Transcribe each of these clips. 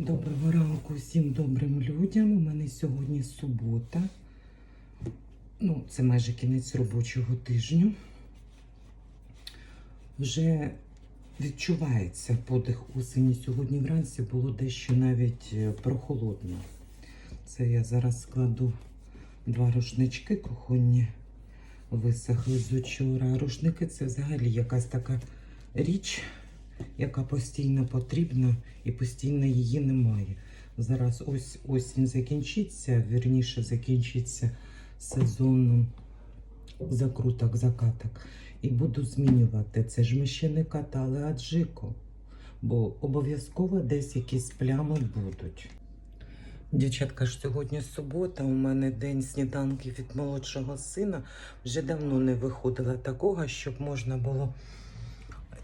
Доброго ранку всім добрим людям. У мене сьогодні субота. Ну, це майже кінець робочого тижню. Вже відчувається подих осені. Сьогодні вранці було дещо навіть е, прохолодно. Це я зараз складу два рушнички кухонні. Висохли з учора. Рушники це взагалі якась така річ, яка постійно потрібна і постійно її немає. Зараз ось осінь закінчиться, вірніше закінчиться сезон закруток, закаток. І буду змінювати. Це ж ми ще не катали аджико, бо обов'язково десь якісь плями будуть. Дівчатка ж сьогодні субота, у мене день сніданків від молодшого сина. Вже давно не виходило такого, щоб можна було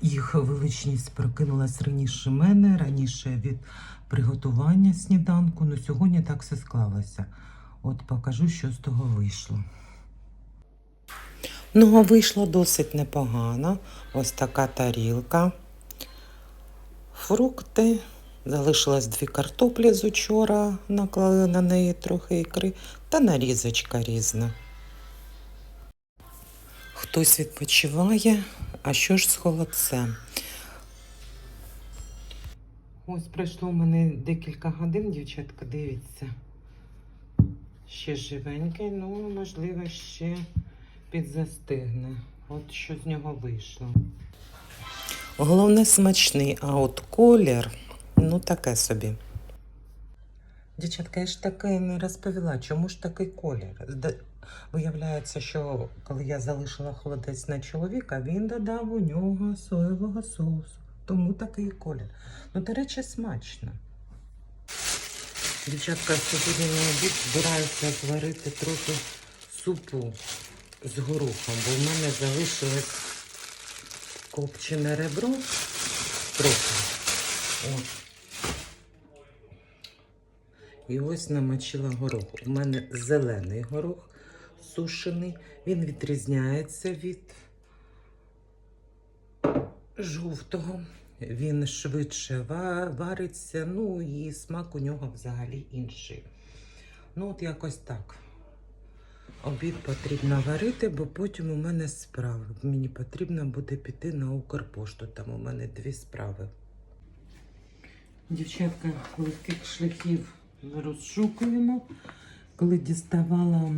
їх величність прокинулась раніше мене, раніше від приготування сніданку. Ну сьогодні так все склалося. От покажу, що з того вийшло. Ну, а вийшло досить непогано. Ось така тарілка. Фрукти. Залишилось дві картоплі з учора, наклали на неї трохи ікри та нарізочка різна. Хтось відпочиває, а що ж з холодцем? Ось пройшло в мене декілька годин, дівчатка, дивіться. Ще живенький, ну, можливо, ще підзастигне. От що з нього вийшло. Головне смачний, а от колір, ну таке собі. Дівчатка, я ж таки не розповіла, чому ж такий колір. Виявляється, що коли я залишила холодець на чоловіка, він додав у нього соєвого соусу. Тому такий колір. Ну, до речі, смачно. Дівчатка, сьогодні на обід збираюся зварити трохи супу з горохом, бо в мене залишилось копчене ребро трохи. От. І ось намочила горох. У мене зелений горох сушений. Він відрізняється від жовтого. Він швидше вариться, ну і смак у нього взагалі інший. Ну, от якось так. Обід потрібно варити, бо потім у мене справи. Мені потрібно буде піти на Укрпошту. Там у мене дві справи. Дівчатка, легких шляхів розшукуємо. Коли діставала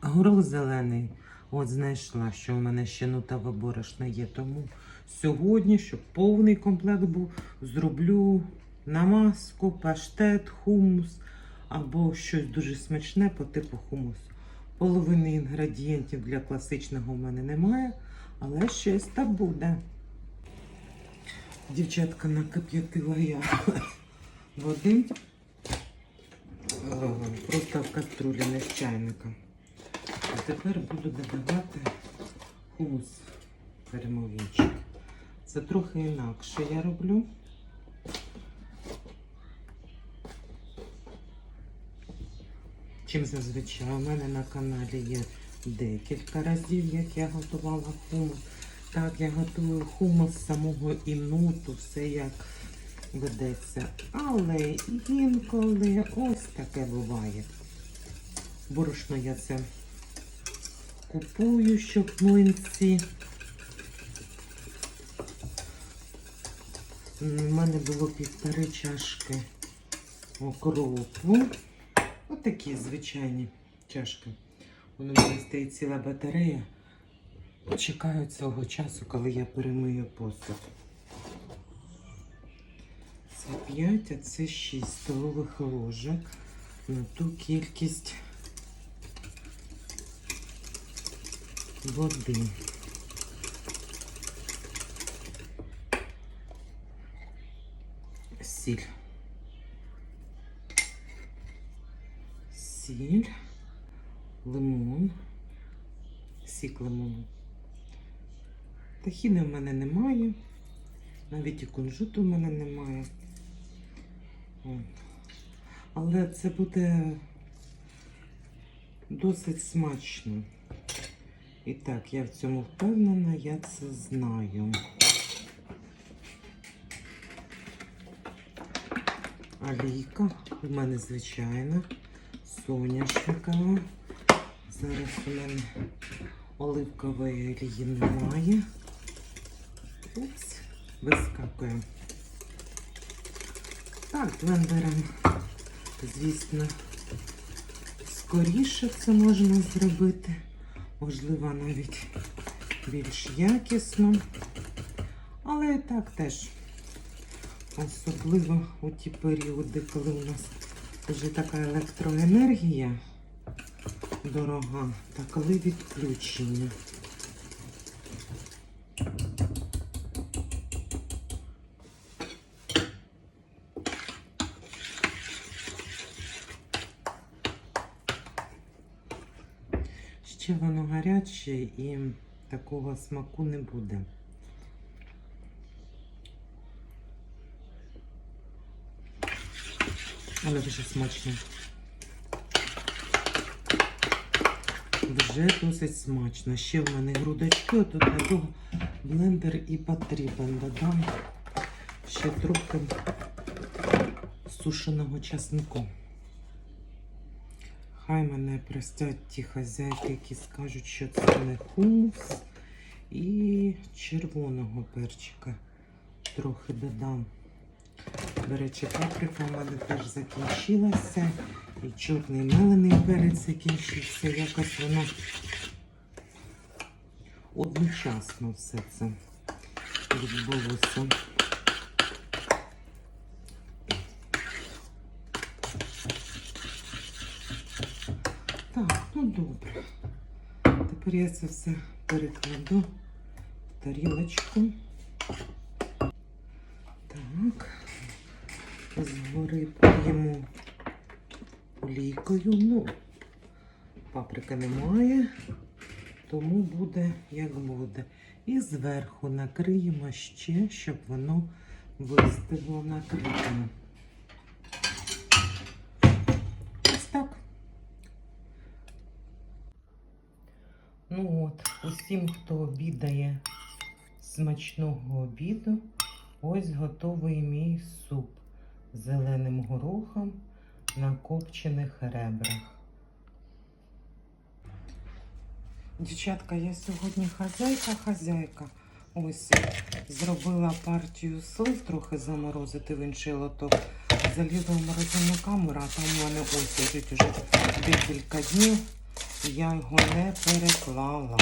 горох зелений, от знайшла, що у мене ще нутове борошно є. Тому сьогодні, щоб повний комплект був, зроблю намазку, паштет, хумус або щось дуже смачне по типу хумусу. Половини інгредієнтів для класичного у мене немає, але щось та буде. Дівчатка накип'ятила я води. Просто в каструлі, не з чайника. А тепер буду додавати хумус перемовінчик. Це трохи інакше я роблю. Чим зазвичай у мене на каналі є декілька разів, як я готувала хумус. Так, я готую хумус з самого інуту, все як ведеться. Але інколи ось таке буває. Борошно я це купую, щоб млинці. У мене було півтори чашки окропу. Отакі звичайні чашки. Воно мене стоїть ціла батарея. Чекаю цього часу, коли я перемию посуд. Це 5, а це 6 столових ложок на ту кількість води. Сіль. Сіль, лимон, сік лимону. Тахіни в мене немає. Навіть і кунжуту в мене немає. Але це буде досить смачно. І так, я в цьому впевнена, я це знаю. олійка. У мене звичайна, соняшникова. Зараз у мене оливкової олії немає. Упс, вискакує. Так, блендером, звісно, скоріше це можна зробити. Можливо, навіть більш якісно. Але так теж. Особливо у ті періоди, коли у нас вже така електроенергія дорога, та коли відключення. Ще воно гаряче і такого смаку не буде. Але дуже смачно. Вже досить смачно. Ще в мене грудочки, от для того блендер і потрібен. Додам ще трохи сушеного часнику. Хай мене простять ті хазяйки, які скажуть, що це не хумус. І червоного перчика трохи додам. До речі, паприка в мене теж закінчилася. І чорний мелений перець закінчився. Якось воно одночасно все це відбулося. Так, ну добре. Тепер я це все перекладу в тарілочку. Так. Згори поїмо олійкою. Ну, паприки немає, тому буде як буде. І зверху накриємо ще, щоб воно вистигло накритим. Ось так. Ну от, усім, хто обідає смачного обіду, ось готовий мій суп з зеленим горохом на копчених ребрах. Дівчатка, я сьогодні хазяйка-хазяйка. Ось зробила партію слив, трохи заморозити в інший лоток. Залізла в морозильну камеру, а там у мене ось лежить уже декілька днів. Я його не переклала.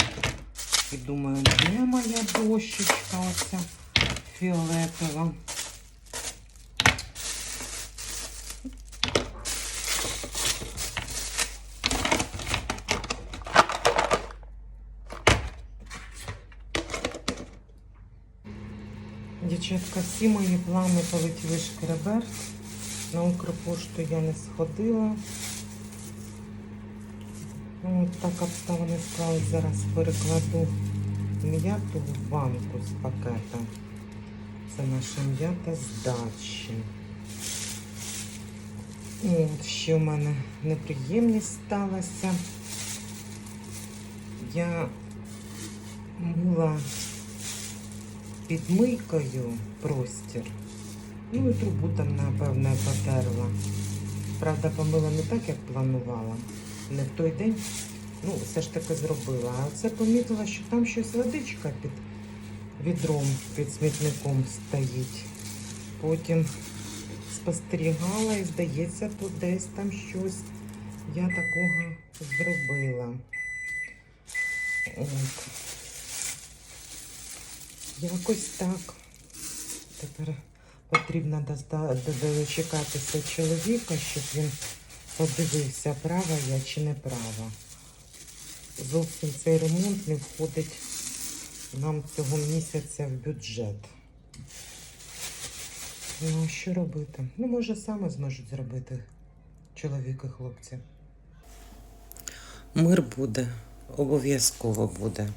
І думаю, де моя дощечка оця фіолетова. Дівчатка, всі мої плани полетіли шкереберт. На Укрпошту я не сходила. Ну, так обставини склали. Зараз перекладу м'яту в банку з пакета. Це наша м'ята з дачі. От, ще в мене неприємність сталася. Я мила підмийкою простір. Ну і трубу там, напевне, потерла. Правда, помила не так, як планувала. Не в той день. Ну, все ж таки зробила. А це помітила, що там щось водичка під відром, під смітником стоїть. Потім спостерігала і, здається, тут десь там щось я такого зробила. От. Якось так. Тепер потрібно дочекатися чоловіка, щоб він подивився, права я чи не права. Зовсім цей ремонт не входить нам цього місяця в бюджет. Ну, а що робити? Ну, може, саме зможуть зробити чоловік і хлопці. Мир буде, обов'язково буде.